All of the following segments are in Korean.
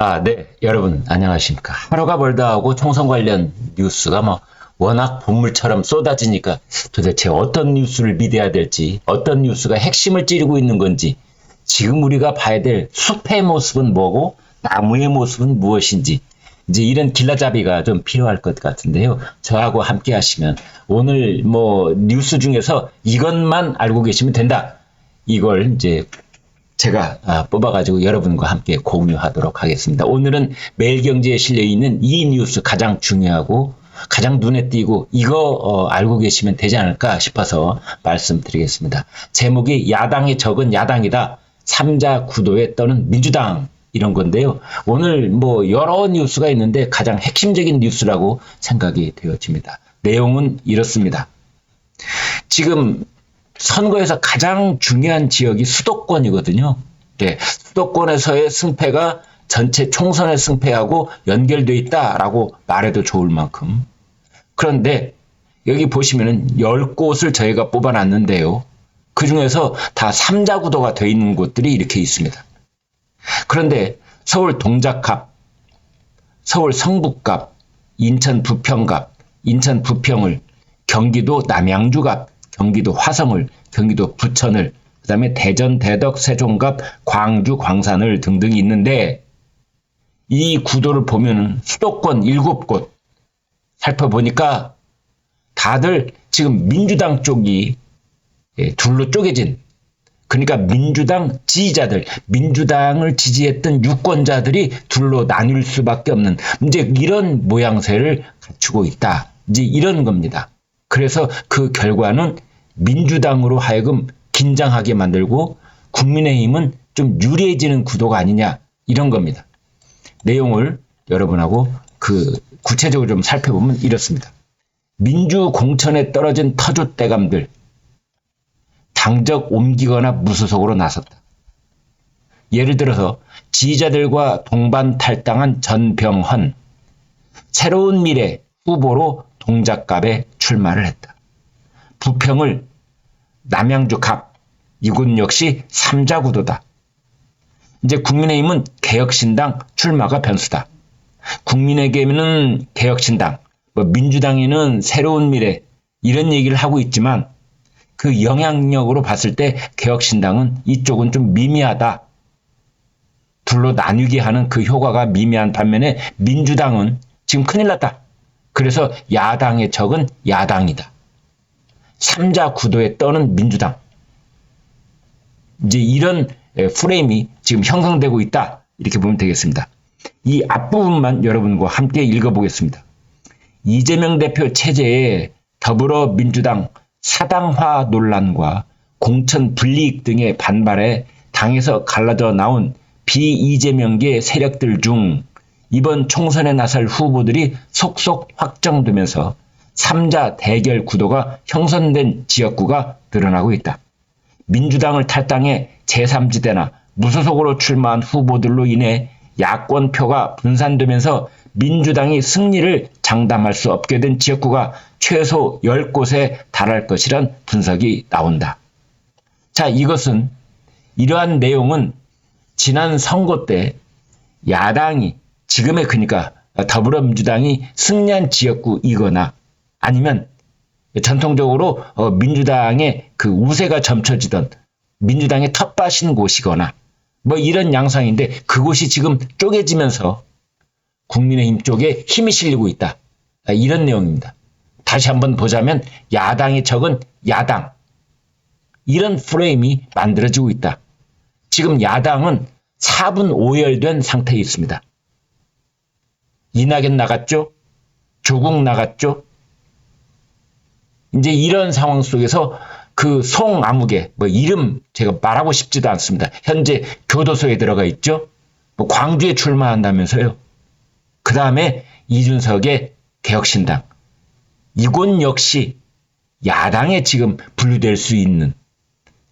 아, 네. 여러분, 안녕하십니까. 하루가 멀다 하고 총선 관련 뉴스가 뭐, 워낙 본물처럼 쏟아지니까 도대체 어떤 뉴스를 믿어야 될지, 어떤 뉴스가 핵심을 찌르고 있는 건지, 지금 우리가 봐야 될 숲의 모습은 뭐고, 나무의 모습은 무엇인지, 이제 이런 길라잡이가 좀 필요할 것 같은데요. 저하고 함께 하시면 오늘 뭐 뉴스 중에서 이것만 알고 계시면 된다. 이걸 이제 제가 아, 뽑아가지고 여러분과 함께 공유하도록 하겠습니다. 오늘은 매일경제에 실려 있는 이 뉴스 가장 중요하고 가장 눈에 띄고 이거 어, 알고 계시면 되지 않을까 싶어서 말씀드리겠습니다. 제목이 야당의 적은 야당이다. 삼자 구도에 떠는 민주당 이런 건데요. 오늘 뭐 여러 뉴스가 있는데 가장 핵심적인 뉴스라고 생각이 되어집니다. 내용은 이렇습니다. 지금 선거에서 가장 중요한 지역이 수도권이거든요. 네, 수도권에서의 승패가 전체 총선의 승패하고 연결돼 있다라고 말해도 좋을 만큼. 그런데 여기 보시면은 10곳을 저희가 뽑아놨는데요. 그 중에서 다 3자 구도가 되어 있는 곳들이 이렇게 있습니다. 그런데 서울 동작갑, 서울 성북갑, 인천 부평갑, 인천 부평을, 경기도 남양주갑, 경기도 화성을, 경기도 부천을, 그 다음에 대전, 대덕, 세종갑, 광주, 광산을 등등이 있는데 이 구도를 보면은 수도권 7곳 살펴보니까 다들 지금 민주당 쪽이 예, 둘로 쪼개진 그러니까 민주당 지지자들, 민주당을 지지했던 유권자들이 둘로 나뉠 수밖에 없는 이제 이런 모양새를 갖추고 있다. 이제 이런 겁니다. 그래서 그 결과는 민주당으로 하여금 긴장하게 만들고 국민의힘은 좀 유리해지는 구도가 아니냐 이런 겁니다. 내용을 여러분하고 그 구체적으로 좀 살펴보면 이렇습니다. 민주 공천에 떨어진 터줏대감들 당적 옮기거나 무소속으로 나섰다. 예를 들어서 지지자들과 동반 탈당한 전병헌 새로운 미래 후보로 동작갑에 출마를 했다. 부평을 남양주 갑 이곳 역시 삼자 구도다. 이제 국민의힘은 개혁신당 출마가 변수다. 국민에게는 개혁신당, 뭐 민주당에는 새로운 미래 이런 얘기를 하고 있지만 그 영향력으로 봤을 때 개혁신당은 이쪽은 좀 미미하다. 둘로 나뉘게 하는 그 효과가 미미한 반면에 민주당은 지금 큰일 났다. 그래서 야당의 적은 야당이다. 삼자 구도에 떠는 민주당. 이제 이런 프레임이 지금 형성되고 있다. 이렇게 보면 되겠습니다. 이 앞부분만 여러분과 함께 읽어보겠습니다. 이재명 대표 체제에 더불어민주당 사당화 논란과 공천 불이익 등의 반발에 당에서 갈라져 나온 비이재명계 세력들 중 이번 총선에 나설 후보들이 속속 확정되면서 3자 대결 구도가 형성된 지역구가 늘어나고 있다. 민주당을 탈당해 제3지대나 무소속으로 출마한 후보들로 인해 야권표가 분산되면서 민주당이 승리를 장담할 수 없게 된 지역구가 최소 10곳에 달할 것이란 분석이 나온다. 자, 이것은 이러한 내용은 지난 선거 때 야당이 지금의 그러니까 더불어민주당이 승리한 지역구이거나 아니면 전통적으로 어, 민주당의 그 우세가 점쳐지던 민주당의 텃밭인 곳이거나 뭐 이런 양상인데 그곳이 지금 쪼개지면서 국민의힘 쪽에 힘이 실리고 있다. 아, 이런 내용입니다. 다시 한번 보자면 야당의 적은 야당. 이런 프레임이 만들어지고 있다. 지금 야당은 4분 오열된 상태에 있습니다. 이낙연 나갔죠? 조국 나갔죠? 이제 이런 상황 속에서 그 송 아무개, 뭐 이름 제가 말하고 싶지도 않습니다. 현재 교도소에 들어가 있죠? 뭐 광주에 출마한다면서요. 그 다음에 이준석의 개혁신당. 이곳 역시 야당에 지금 분류될 수 있는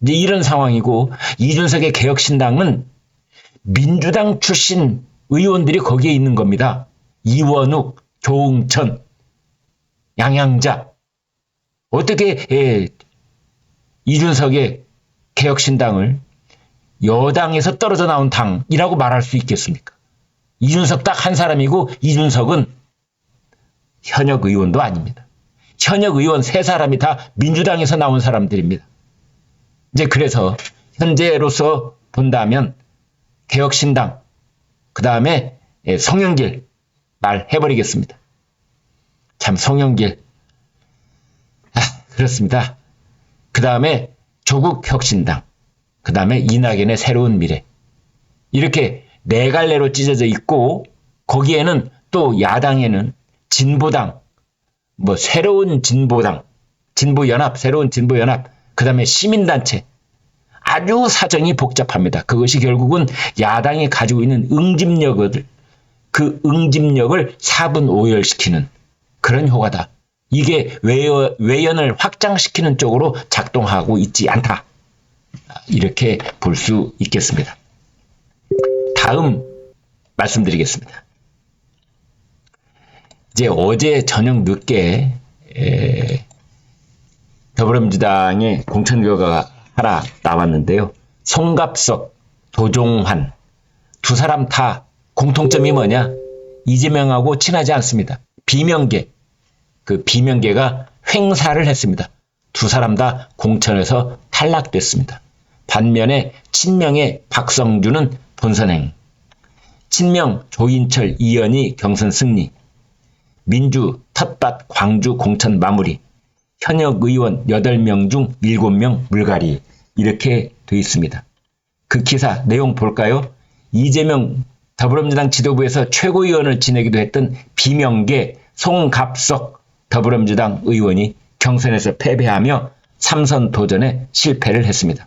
이제 이런 상황이고 이준석의 개혁신당은 민주당 출신 의원들이 거기에 있는 겁니다. 이원욱, 조응천, 양양자. 어떻게 예, 이준석의 개혁신당을 여당에서 떨어져 나온 당이라고 말할 수 있겠습니까? 이준석 딱 한 사람이고 이준석은 현역 의원도 아닙니다. 현역 의원 세 사람이 다 민주당에서 나온 사람들입니다. 이제 그래서 현재로서 본다면 개혁신당 그 다음에 송영길 말해버리겠습니다. 참 송영길 아, 그렇습니다. 그 다음에 조국 혁신당 그 다음에 이낙연의 새로운 미래 이렇게 네 갈래로 찢어져 있고 거기에는 또 야당에는 진보당 뭐 새로운 진보당 진보연합 새로운 진보연합 그 다음에 시민단체 아주 사정이 복잡합니다. 그것이 결국은 야당이 가지고 있는 응집력을 그 응집력을 4분 5열시키는 그런 효과다. 이게 외연, 외연을 확장시키는 쪽으로 작동하고 있지 않다. 이렇게 볼 수 있겠습니다. 다음 말씀드리겠습니다. 이제 어제 저녁 늦게 에, 더불어민주당의 공천 결과가 하나 나왔는데요. 송갑석, 도종환 두 사람 다 공통점이 뭐냐? 이재명하고 친하지 않습니다. 비명계 그 비명계가 횡사를 했습니다. 두 사람 다 공천에서 탈락됐습니다. 반면에 친명의 박성준은 본선행, 친명 조인철 이연희 경선 승리, 민주 텃밭 광주 공천 마무리, 현역 의원 8명 중 7명 물갈이 이렇게 돼 있습니다. 그 기사 내용 볼까요? 이재명 더불어민주당 지도부에서 최고위원을 지내기도 했던 비명계 송갑석 더불어민주당 의원이 경선에서 패배하며 삼선 도전에 실패를 했습니다.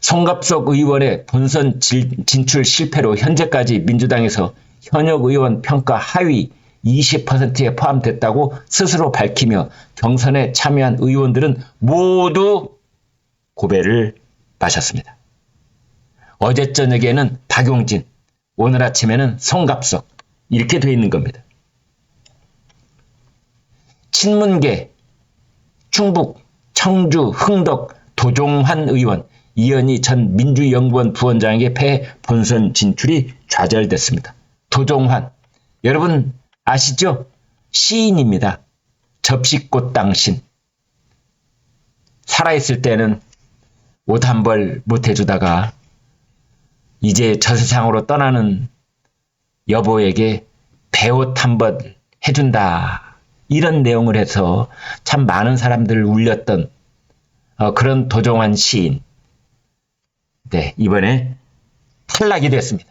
송갑석 의원의 본선 진출 실패로 현재까지 민주당에서 현역 의원 평가 하위 20%에 포함됐다고 스스로 밝히며 경선에 참여한 의원들은 모두 고배를 마셨습니다. 어제 저녁에는 박용진, 오늘 아침에는 송갑석 이렇게 돼 있는 겁니다. 친문계, 충북, 청주, 흥덕, 도종환 의원, 이현희 전 민주연구원 부원장에게 패해 본선 진출이 좌절됐습니다. 도종환, 여러분 아시죠? 시인입니다. 접시꽃 당신. 살아있을 때는 옷 한 벌 못 해주다가 이제 저 세상으로 떠나는 여보에게 배옷 한 벌 해준다. 이런 내용을 해서 참 많은 사람들을 울렸던 어, 그런 도종환 시인. 네, 이번에 탈락이 됐습니다.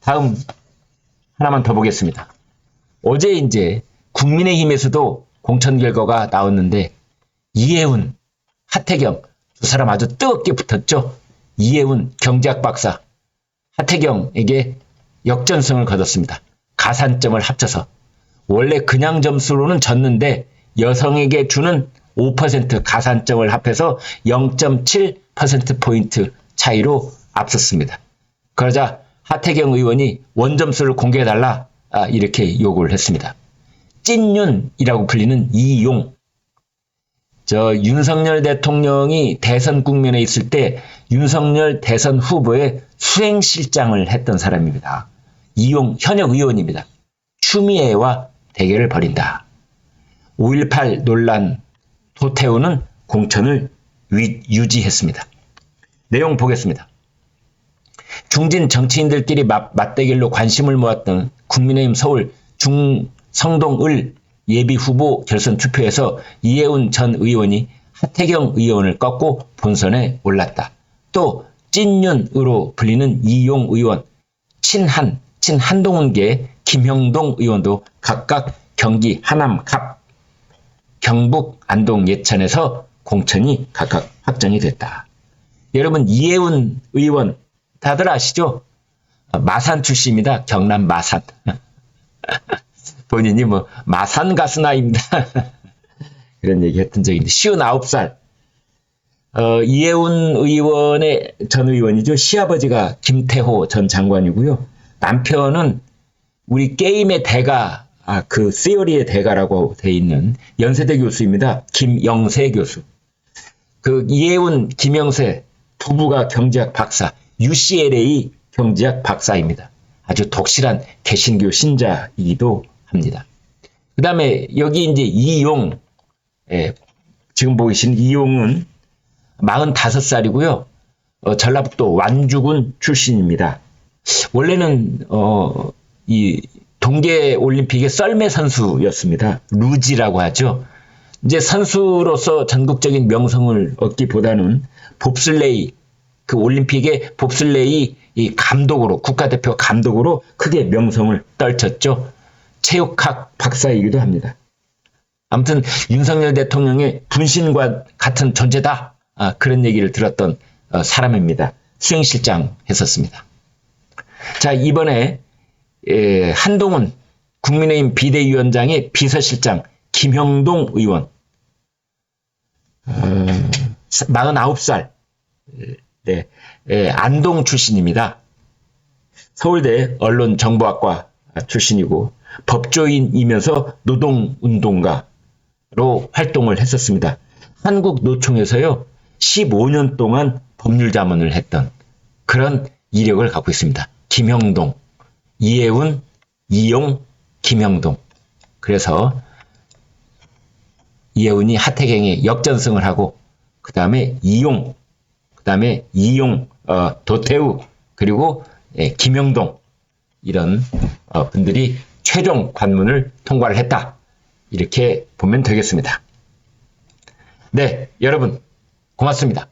다음 하나만 더 보겠습니다. 어제 이제 국민의힘에서도 공천 결과가 나왔는데 이해운, 하태경 두 사람 아주 뜨겁게 붙었죠. 이해운 경제학 박사 하태경에게 역전승을 거뒀습니다. 가산점을 합쳐서 원래 그냥 점수로는 졌는데 여성에게 주는 5% 가산점을 합해서 0.7%포인트 차이로 앞섰습니다. 그러자 하태경 의원이 원점수를 공개해달라 아, 이렇게 요구를 했습니다. 찐윤이라고 불리는 이용. 저 윤석열 대통령이 대선 국면에 있을 때 윤석열 대선 후보의 수행실장을 했던 사람입니다. 이용 현역 의원입니다. 추미애와 대결을 벌인다. 5.18 논란 도태우는 공천을 유지했습니다. 내용 보겠습니다. 중진 정치인들끼리 맞, 맞대결로 관심을 모았던 국민의힘 서울 중성동을 예비 후보 결선 투표에서 이해운 전 의원이 하태경 의원을 꺾고 본선에 올랐다. 또 찐윤으로 불리는 이용 의원, 친한, 친 한동훈계 김형동 의원도 각각 경기 하남 갑, 경북 안동 예천에서 공천이 각각 확정이 됐다. 여러분 이해운 의원 다들 아시죠? 마산 출신입니다. 경남 마산. 본인이 뭐 마산 가수나입니다. 이런 얘기 했던 적이 있는데 59살 어, 이해운 의원의 전 의원이죠. 시아버지가 김태호 전 장관이고요. 남편은 우리 게임의 대가 아, 그 시어리의 대가라고 돼 있는 연세대 교수입니다. 김영세 교수. 그 이해운, 김영세 부부가 경제학 박사. UCLA 경제학 박사입니다. 아주 독실한 개신교 신자이기도 합니다. 그 다음에 여기 이제 이용, 예, 지금 보이신 이용은 45살이고요. 어, 전라북도 완주군 출신입니다. 원래는 어, 이 동계 올림픽의 썰매 선수였습니다. 루지라고 하죠. 이제 선수로서 전국적인 명성을 얻기보다는 봅슬레이 그 올림픽의 봅슬레이 이 감독으로 국가대표 감독으로 크게 명성을 떨쳤죠. 체육학 박사이기도 합니다. 아무튼 윤석열 대통령의 분신과 같은 존재다. 아, 그런 얘기를 들었던 어, 사람입니다. 수행실장 했었습니다. 자, 이번에 에, 한동훈 국민의힘 비대위원장의 비서실장 김형동 의원 어, 49살 네, 에, 안동 출신입니다. 서울대 언론정보학과 출신이고 법조인이면서 노동운동가로 활동을 했었습니다. 한국노총에서요 15년 동안 법률자문을 했던 그런 이력을 갖고 있습니다. 김형동, 이혜운, 이용, 김형동. 그래서 이혜운이 하태경에 역전승을 하고 그 다음에 이용, 그 다음에 이용, 어, 도태우 그리고 예, 김영동 이런 어, 분들이 최종 관문을 통과를 했다. 이렇게 보면 되겠습니다. 네, 여러분 고맙습니다.